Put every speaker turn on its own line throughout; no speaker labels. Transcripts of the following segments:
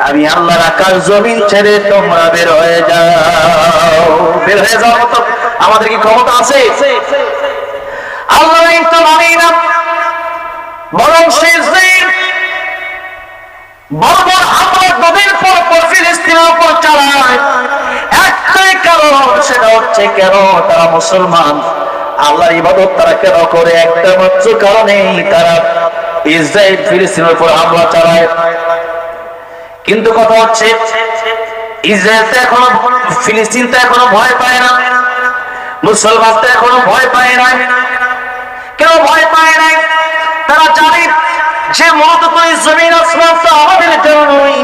আমি আল্লাহর আকাশ জমিন ছেড়ে তোমরা বের হয়ে যাও। বের হয়ে যাওয়ার মতো আমাদের কি ক্ষমতা আছে? আল্লাহ তো মানি না। বরং কারণ, সেটা হচ্ছে কেন তারা মুসলমান? আল্লাহর ইবাদত তারা কেন করে? একটা মাত্র কারণেই তারা ইসরায়েল ফিলিস্তিনের উপর হামলা চালায়। কিন্তু কথা হচ্ছে, ইসরায়েল তো এখনও ফিলিস্তিন তো এখনও ভয় পায় না। মুসলমান তো এখনও ভয় পায় না। কেউ ভয় পায় না? তারা জানে যে মূলত জমিন আসমান তো আমাদের জন্যই।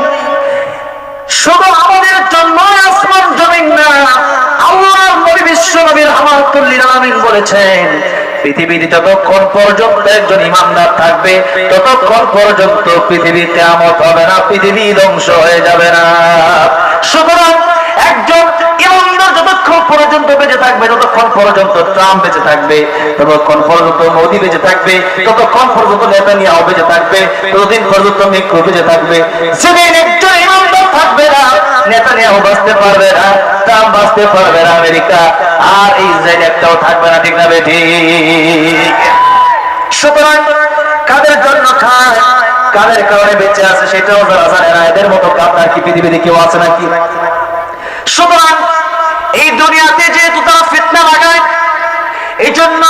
শুধু আমাদের জন্য আসমান, জমিন না, আল্লাহর নবী বিশ্ব নবীর রহমাতুল্লিল আলামিন বলেছেন, পৃথিবীতে যতক্ষণ পর্যন্ত একজন ইমানদার থাকবে, ততক্ষণ পর্যন্ত পৃথিবী কেমত হবে না, পৃথিবী ধ্বংস হয়ে যাবে না। সুতরাং একজন ইমানদার যতক্ষণ পর্যন্ত বেঁচে থাকবে ততক্ষণ পর্যন্ত ট্রাম্প বেঁচে থাকবে, ততক্ষণ পর্যন্ত মোদি বেঁচে থাকবে, ততক্ষণ পর্যন্ত নেতানিয়াহ বেঁচে থাকবে, ততদিন পর্যন্ত মিক্রো বেঁচে থাকবে সেদিন একজন ইমানদার থাকবে না, নেতানিয়াহ বাঁচতে পারবে না, ট্রাম্প বাঁচতে পারবে না আমেরিকা, আর ইসরায়েল একটাও থাকবে না, ঠিক না বেঠি? সুতরাং কাদের জন্য খায়, কাদের কারণে বেঁচে আছে সেটাও যারা জানে না, এদের মতো আপনার কি পৃথিবীতে কেউ আছে নাকি? সুতরাং এই দুনিয়াতে যেহেতু তারা ফিতনা লাগায় এই জন্য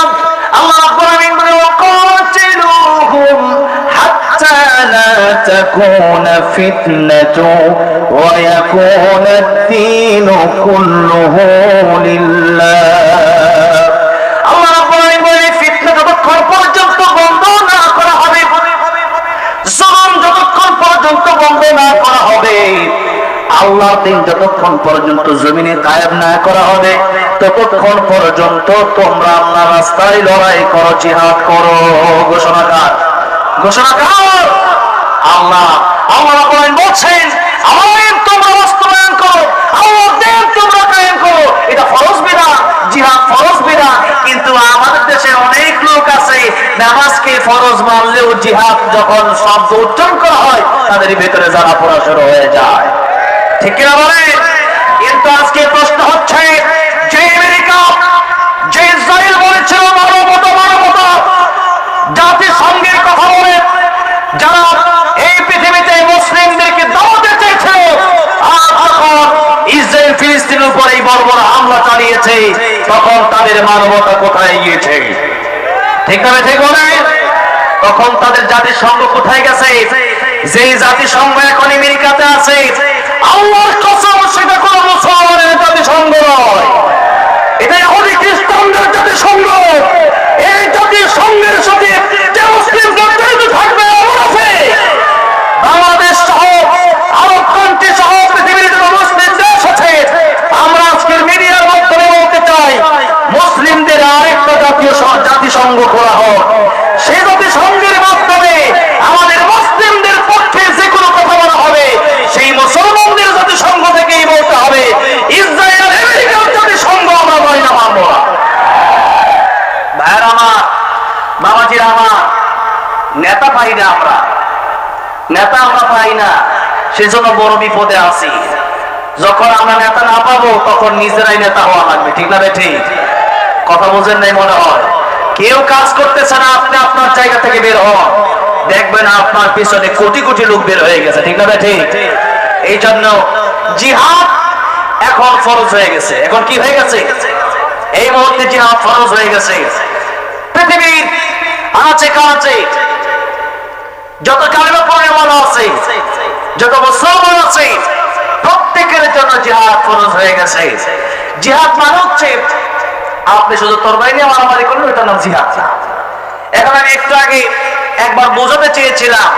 ফিতনাতু ওয়া ইয়াকুনা আদ-দীনু কুল্লুহু লিল্লাহ আল্লাহ রাব্বুল বলে ফিতনা যতক্ষণ পর্যন্ত বন্ধ না করা হবে, জুলুম যতক্ষণ পর্যন্ত বন্ধ না করা হবে, আল্লাহর দিন যতক্ষণ পর্যন্ত জমিনে কায়েম না করা হবে, ততক্ষণ পর্যন্ত তোমরা আল্লাহ রাস্তায় লড়াই করো, জিহাদ করো। ঘোষণাকার ঘোষণাকার আল্লাহ আল্লাহ বলেন বলছেন আমার তোমরা বাস্তবায়ন করো আমার তোমরা এটা ফরজ বিধান জিহাদ ফরজ বিধান কিন্তু আমাদের দেশে অনেক লোক আছে, নামাজকে ফরজ মানলেও জিহাদ যখন শব্দ উচ্চারণ করা হয়, তাদের ভেতরে জানা পড়া শুরু হয়ে যায়। ঠিক কিনা বলেন? কিন্তু আজকে প্রশ্ন হচ্ছে যে আমেরিকা যে ইসরায়েল বলেছিল মানবতা মানবতা জাতিসংঘের কথা বলে যারা এই পৃথিবীতে মুসলিমদেরকে দাওয়াতে চেয়েছিল আর যখন ইসরায়েল ফিলিস্তিনের উপর এই বড় বড় হামলা চালিয়েছে তখন তাদের মানবতা কোথায় গিয়েছে? ঠিক না ঠিক বলে তখন তাদের জাতিসংঘ কোথায় গেছে? যে জাতিসংঘ এখন আমেরিকাতে আছে, আল্লাহর কসম, সেটা কোন মুসলমানের জাতিসংঘ নয় এটা ইহুদি খ্রিস্টানদের জাতিসংঘ এই জাতিসংঘের সাথে যে মুসলিম জড়িত থাকবে এমন আছে বাংলাদেশ সহ আরব কান্ট্রি সহ পৃথিবীর যত মুসলিম দেশ আছে আমরা আজকের মিডিয়ার মাধ্যমে বলতে চাই মুসলিমদের আরেকটা জাতীয় জাতিসংঘ করা হোক, সেই জাতিসংঘের মাধ্যমে আমাদের মুসলিমদের পক্ষে যে কোনো কথা বলা হবে, সেই মুসলমানদের জাতিসংঘ থেকেই বলতে হবে, ইসরায়েল, আমেরিকার জাতিসংঘ আমরা না, মানব না। ভাইয়ের আমার, বাবাজির আমার, নেতা পাই না আমরা। নেতা আমরা পাই না, সেজন্য বড় বিপদে আছি। যখন আমরা নেতা না পাবো, তখন নিজেরাই নেতা হওয়া লাগবে, ঠিক না ঠিক? কথা বোঝেন নাই মনে হয়। কেউ কাজ করতেছে না, আপনি আপনার জায়গা থেকে বের হন। দেখবেন আপনার পিছনে কোটি কোটি লোক বের হয়ে গেছে, ঠিক না রে ঠিক। এই জন্য জিহাদ এখন ফরজ হয়ে গেছে। এখন কি হয়ে গেছে? এই মুহূর্তে জিহাদ ফরজ হয়ে গেছে। পৃথিবীর আনাচে কানাচে যত কালেমা পড়ে বলা আছে, যত মুসলমান আছে, প্রত্যেকের জন্য জিহাদ ফরজ হয়ে গেছে। জিহাদ মানে হচ্ছে আপনি শুধু তরবারি নিয়ে মারামারি করলেন, এটার নাম জিহাদ। এখন আমি একটু আগে একবার বোঝাতে চেয়েছিলাম,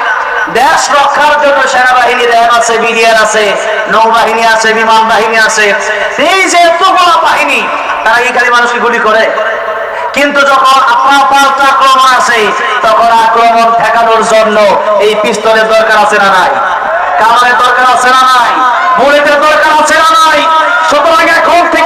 দেশ রক্ষার জন্য সেনাবাহিনী র্যাব আছে, বিডিআর আছে, নৌবাহিনী আছে, বিমান বাহিনী আছে। এই যে এতগুলো বাহিনী, তারা কি খালি মানুষকে গুলি করে? কিন্তু যখন আপনার পাল্টা আক্রমণ আছে তখন আক্রমণ ঠেকানোর জন্য এই পিস্তলের দরকার আছে না নাই? কামানের দরকার আছে না নাই? বুলেটের দরকার আছে না নাই? সুতরাং এখন থেকে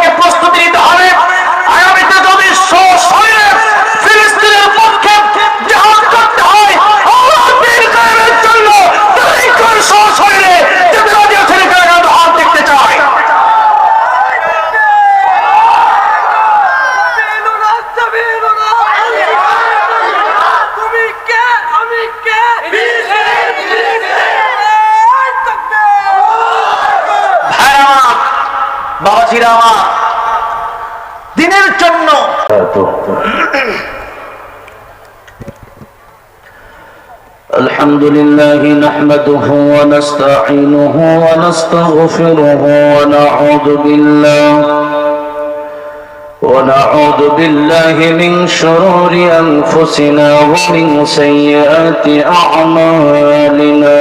বাবাজিরা আমার দিনের জন্য
الحمد لله نحمده ونستعينه ونستغفره ونعوذ بالله ونعوذ بالله من شرور أنفسنا ومن سيئات أعمالنا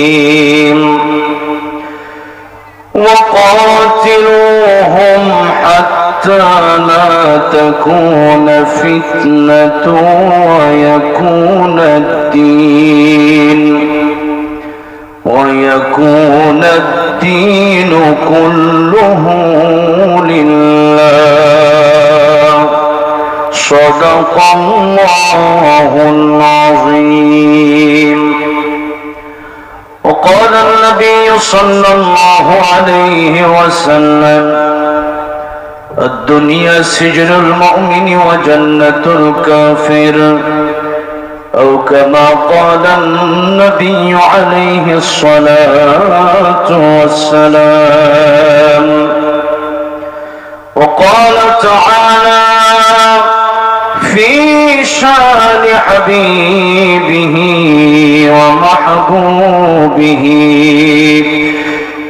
وقاتلوهم حتى لا تكون فتنة ويكون الدين ويكون الدين كله لله. صدق الله العظيم. وقال النبي صلى الله عليه وسلم. الدنيا سجن المؤمن وجنة الكافر. أو كما قال النبي عليه الصلاة والسلام. وقال تعالى في شان حبيبه ومحبوبه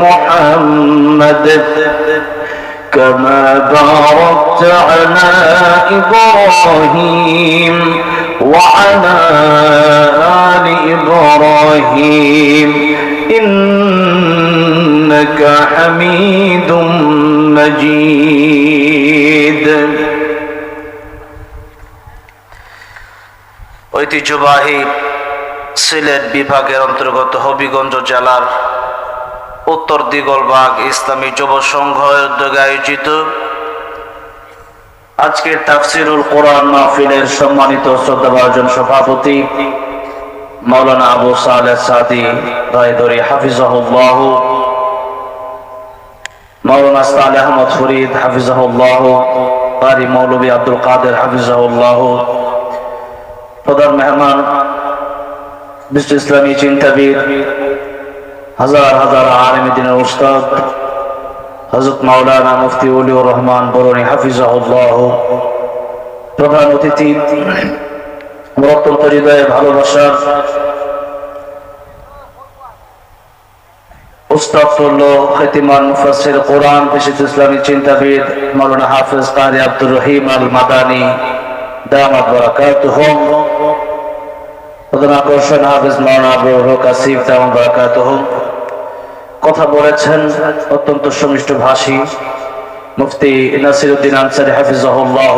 محمد كما باركت على إبراهيم وعلى آل إبراهيم إنك حميد مجيد
ঐতিহ্যবাহী সিলেট বিভাগের অন্তর্গত হবিগঞ্জ জেলার উত্তর দিগলবাগ ইসলামী যুব সংঘ উদ্যোগে আয়োজিত আজকের তাফসিরুল কোরআন মাহফিলের সম্মানিত শ্রদ্ধাভাজন সভাপতি মাওলানা আবু সালেহ সাদি রায়দরি হাফিজাহুল্লাহ, মাওলানা সালে আহমদ ফরিদ হাফিজাহুল্লাহ কারি মৌলভী আব্দুল কাদের হাফিজাহুল্লাহ, প্রধান মেহমান, বিশ্ব ইসলামী চিন্তাবিদ হাজার হাজার আলমী দিনের উস্তাদ হজরত মাওলানা মুফতি উলিউর রহমান বরুণী হাফিজাহুল্লাহ প্রধান অতিথি আমার অত্যন্ত হৃদয়ে ভালোবাসার উস্তাদ তুল্য খ্যাতিমান মুফাসসির কোরআন বিশিষ্ট ইসলামী চিন্তাবিদ মাওলানা হাফিজ কারি আব্দুর রহিম আল মাদানী দামাত বারাকাতুহুম প্রধান আকর্ষণ হাফিজ মাওলানা আবুল হক আসিফ দামাত বারাকাতুহুম কথা বলেছেন অত্যন্ত সুমিষ্ট ভাষী মুফতি নাসিরউদ্দিন আনসারি হাফিজাহুল্লাহ।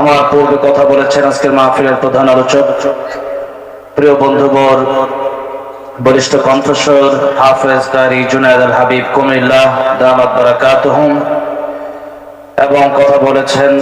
আমার পূর্বে কথা বলেছেন আজকের মাহফিলের প্রধান আলোচক। প্রিয় বন্ধুবর বরিষ্ঠ কণ্ঠস্বর, হাফেজ কারি জুনায়দ আল হাবিব কুমিল্লাহ দামাত বারাকাতুহুম, এবং কথা বলেছেন